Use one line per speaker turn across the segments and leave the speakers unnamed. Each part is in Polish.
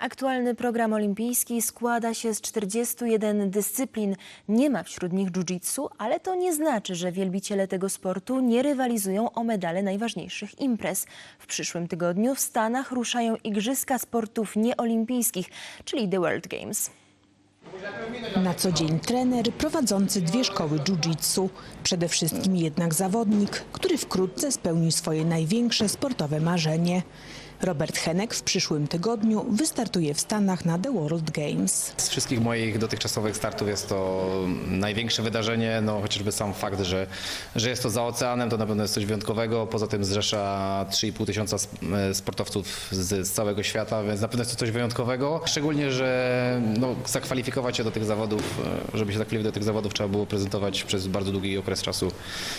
Aktualny program olimpijski składa się z 41 dyscyplin. Nie ma wśród nich jiu-jitsu, ale to nie znaczy, że wielbiciele tego sportu nie rywalizują o medale najważniejszych imprez. W przyszłym tygodniu w Stanach ruszają Igrzyska Sportów Nieolimpijskich, czyli The World Games.
Na co dzień trener prowadzący dwie szkoły jiu-jitsu. Przede wszystkim jednak zawodnik, który wkrótce spełni swoje największe sportowe marzenie. Robert Henek w przyszłym tygodniu wystartuje w Stanach na The World Games.
Z wszystkich moich dotychczasowych startów jest to największe wydarzenie, no chociażby sam fakt, że, że jest to za oceanem, to na pewno jest coś wyjątkowego. Poza tym zrzesza 3,5 tysiąca e, sportowców z, z całego świata, więc na pewno jest to coś wyjątkowego. Szczególnie, że no, zakwalifikować się do tych zawodów, e, żeby się zakwalifikować do tych zawodów trzeba było prezentować przez bardzo długi okres czasu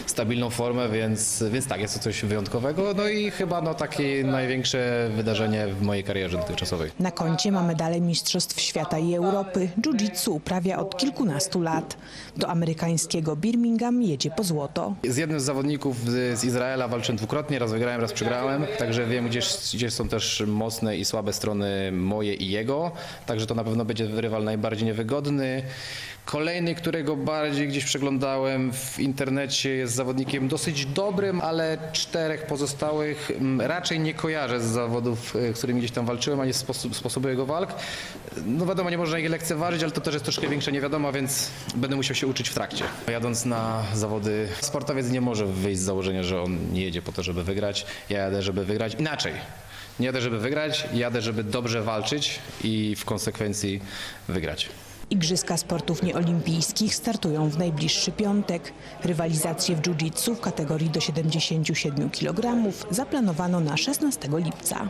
stabilną formę, więc, więc tak, jest to coś wyjątkowego. No i chyba no, takie największe wydarzenie w mojej karierze dotychczasowej.
Na koncie ma medale Mistrzostw Świata i Europy. Jiu-jitsu uprawia od kilkunastu lat. Do amerykańskiego Birmingham jedzie po złoto.
Z jednym z zawodników z z Izraela walczyłem dwukrotnie, raz wygrałem, raz przegrałem, także wiem, gdzie, gdzie są też mocne i słabe strony moje i jego, także to na pewno będzie rywal najbardziej niewygodny. Kolejny, którego bardziej gdzieś przeglądałem w internecie, jest zawodnikiem dosyć dobrym, ale czterech pozostałych mm, raczej nie kojarzę z zawodów, e, z którymi gdzieś tam walczyłem, ani sposób, sposobu jego walk. No wiadomo, nie można ich lekceważyć, ale to też jest troszkę większa niewiadoma, więc będę musiał się uczyć w trakcie. Jadąc na zawody, sportowiec nie może wyjść z założenia, że on nie jedzie po to, żeby wygrać. Ja jadę, żeby wygrać. Inaczej. Nie jadę, żeby wygrać, jadę, żeby dobrze walczyć i w konsekwencji wygrać.
Igrzyska Sportów Nieolimpijskich startują w najbliższy piątek. Rywalizację w jiu-jitsu w kategorii do 77 kg zaplanowano na 16 lipca.